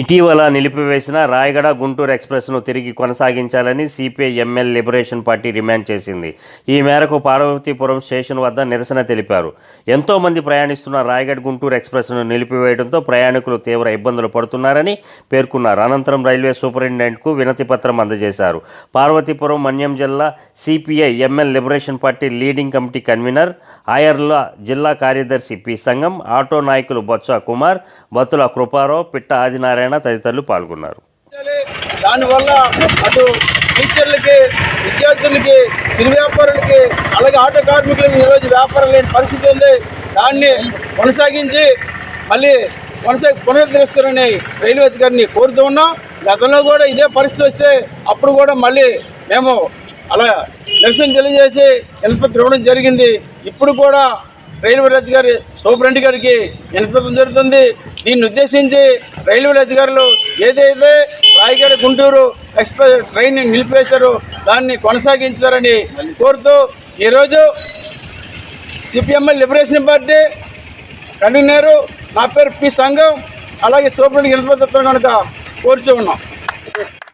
ఇటీవల నిలిపివేసిన రాయగడ గుంటూరు ఎక్స్ప్రెస్ను తిరిగి కొనసాగించాలని CPI ML liberation party demand చేసింది. ఈ మేరకు పార్వతీపురం స్టేషన్ వద్ద నిరసన తెలిపారు. ఎంతోమంది ప్రయాణిస్తున్న రాయగడ గుంటూరు ఎక్స్ప్రెస్ను నిలిపివేయడంతో ప్రయాణికులు తీవ్ర ఇబ్బందులు పడుతున్నారని పేర్కొన్నారు. అనంతరం రైల్వే సూపరింటెండెంట్కు వినతి పత్రం అందజేశారు. పార్వతీపురం మన్యం జిల్లా CPI ML liberation party leading committee convener Ayarla జిల్లా కార్యదర్శి పి సంఘం ఆటో నాయకులు బొత్స కుమార్ బత్తుల కృపారావు పిట్ట ఆదినారాయణ తదితరులు పాల్గొన్నారు. దానివల్ల అటు టీచర్లకి విద్యార్థులకి చిరు వ్యాపారులకి అలాగే ఆటో కార్మికులకి ఈరోజు వ్యాపారం లేని పరిస్థితి ఉంది. దాన్ని కొనసాగించి మళ్ళీ కొనసాగి పునరుద్ధరిస్తారని రైల్వే అధికారిని కోరుతూ ఉన్నాం. గతంలో కూడా ఇదే పరిస్థితి వస్తే అప్పుడు కూడా మళ్ళీ మేము అలా నిరసన తెలియజేసి నిష్పత్తి ఇవ్వడం జరిగింది. ఇప్పుడు కూడా రైల్వే అధికారి సూపరింటి గారికి వినపడం జరుగుతుంది. దీన్ని ఉద్దేశించి రైల్వే అధికారులు ఏదైతే రాయగడ గుంటూరు ఎక్స్ప్రెస్ ట్రైన్ నిలిపివేశారో దాన్ని కొనసాగించారని కోరుతూ ఈరోజు సిపిఎంఎల్ లిబరేషన్ పార్టీ కన్వీనరు. నా పేరు పి సంఘం అలాగే సూపరింటి వినపత్రం కనుక కోరుచూ ఉన్నాం.